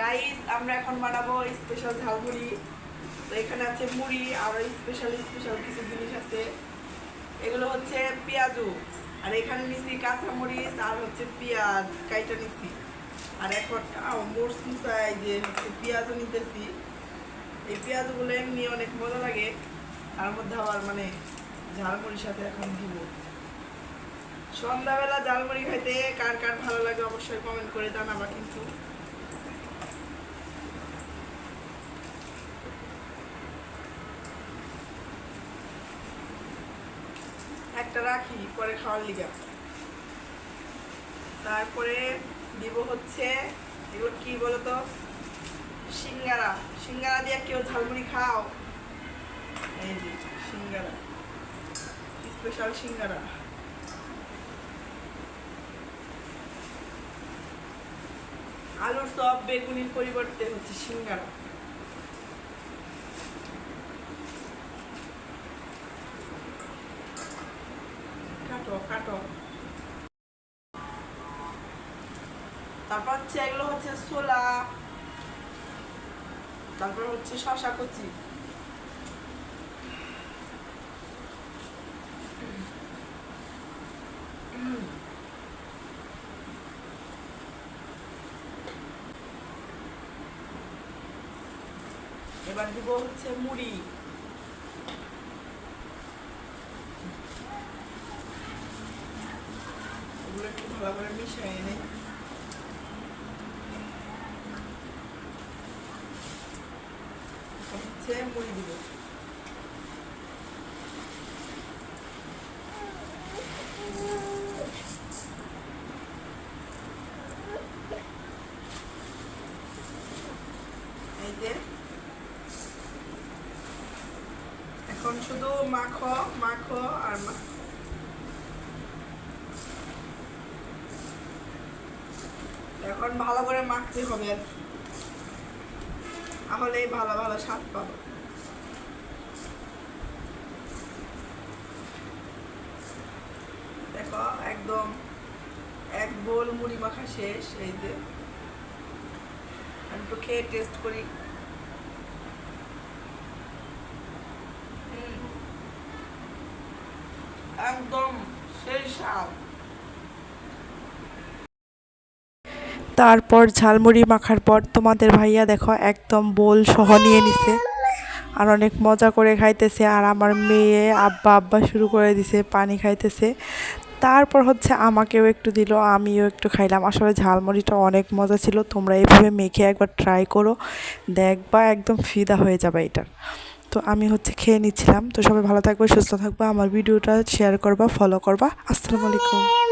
Guys আমরা এখন বানাবো স্পেশাল ঝালমুড়ি। তো এখানে আছে মুড়ি, আরও স্পেশাল স্পেশাল কিছু জিনিস আছে। এগুলো হচ্ছে পেঁয়াজু। আর এখানে নিছি কাঁচামরিচ আর হচ্ছে পেঁয়াজ, কাইটা নিছি। আর এখন মোর্স মুসাই যে হচ্ছে পেঁয়াজও নিতেছি। এই পেঁয়াজগুলো এমনি অনেক মজা লাগে। তার মধ্যে আবার মানে ঝালমুড়ির সাথে এখন দিব। সন্ধ্যাবেলা ঝালমুড়ি খাইতে কার কার ভালো লাগে অবশ্যই কমেন্ট করে জানাবা কিন্তু। একটা রাখি, পরে খাওয়ার লিগা। তারপরে দিব হচ্ছে এগুলো কি বলতো? সিঙ্গারা। সিঙ্গারা দিয়ে কেউ ঝালমুড়ি খাও। এই যে, সিঙ্গারা। স্পেশাল সিঙ্গারা। আলুর চপ বেগুনির পরিবর্তে হচ্ছে সিঙ্গারা। কাটো তারপর হচ্ছে এগুলো হচ্ছে ছোলা। তারপর হচ্ছে শশা কচি। এবার দিব হচ্ছে মুড়ি এগুলো একটু ভালো করে মিশিয়ে নেই হচ্ছে মুড়ি দিব এই যে এখন শুধু মাখো মাখো আর মা এখন ভালো করে মাখতে হবে। আর। তাহলেই ভালো ভালো স্বাদ পাবো। দেখো, একদম এক বোল মুড়ি মাখা শেষ, এই যে। একটু খেয়ে টেস্ট করি। একদম সেই স্বাদ। তারপর ঝালমুড়ি মাখার পর তোমাদের ভাইয়া দেখো একদম বোল সহ নিয়ে নিছে। আর অনেক মজা করে খাইতেছে আর আমার মেয়ে আব্বা আব্বা শুরু করে দিছে, পানি খাইতেছে। তারপর হচ্ছে আমাকেও একটু দিল, আমিও একটু খাইলাম। আসলে ঝালমুড়িটা অনেক মজা ছিল, তোমরা এইভাবে মেখে একবার ট্রাই করো, দেখবা একদম ফিদা হয়ে যাবে এটার তো আমি হচ্ছে খেয়ে নিচ্ছিলাম। তো সবাই ভালো থাকবে, সুস্থ থাকবে, আমার ভিডিওটা শেয়ার করবা ফলো করবা। আসসালামু আলাইকুম।